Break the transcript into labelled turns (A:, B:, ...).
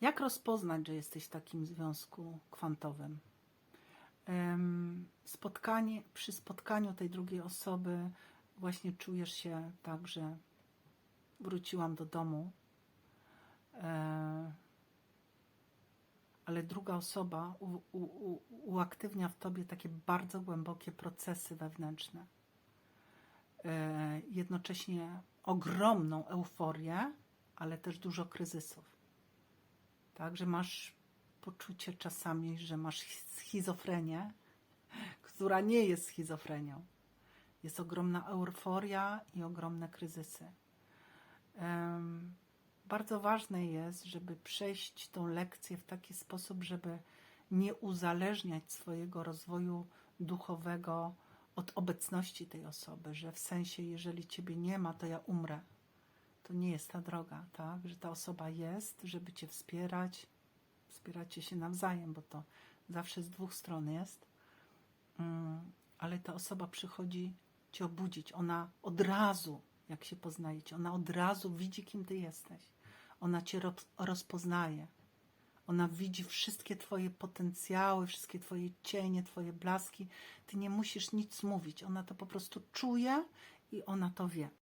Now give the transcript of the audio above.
A: Jak rozpoznać, że jesteś w takim związku kwantowym? Spotkanie, przy spotkaniu tej drugiej osoby właśnie czujesz się tak, że wróciłam do domu, e, ale druga osoba u, u, u, uaktywnia w tobie takie bardzo głębokie procesy wewnętrzne. E, jednocześnie ogromną euforię, ale też dużo kryzysów. Tak, że masz poczucie czasami, że masz schizofrenię, która nie jest schizofrenią. Jest ogromna euforia i ogromne kryzysy. Em, Bardzo ważne jest, żeby przejść tą lekcję w taki sposób, żeby nie uzależniać swojego rozwoju duchowego od obecności tej osoby, że w sensie, jeżeli ciebie nie ma, to ja umrę. To nie jest ta droga, tak? Że ta osoba jest, żeby cię wspierać, wspieracie się nawzajem, bo to zawsze z dwóch stron jest. Mm, ale ta osoba przychodzi cię obudzić. Ona od razu, jak się poznajecie, ona od razu widzi, kim ty jesteś. Ona cię ro- rozpoznaje. Ona widzi wszystkie twoje potencjały, wszystkie twoje cienie, twoje blaski. Ty nie musisz nic mówić. Ona to po prostu czuje i ona to wie.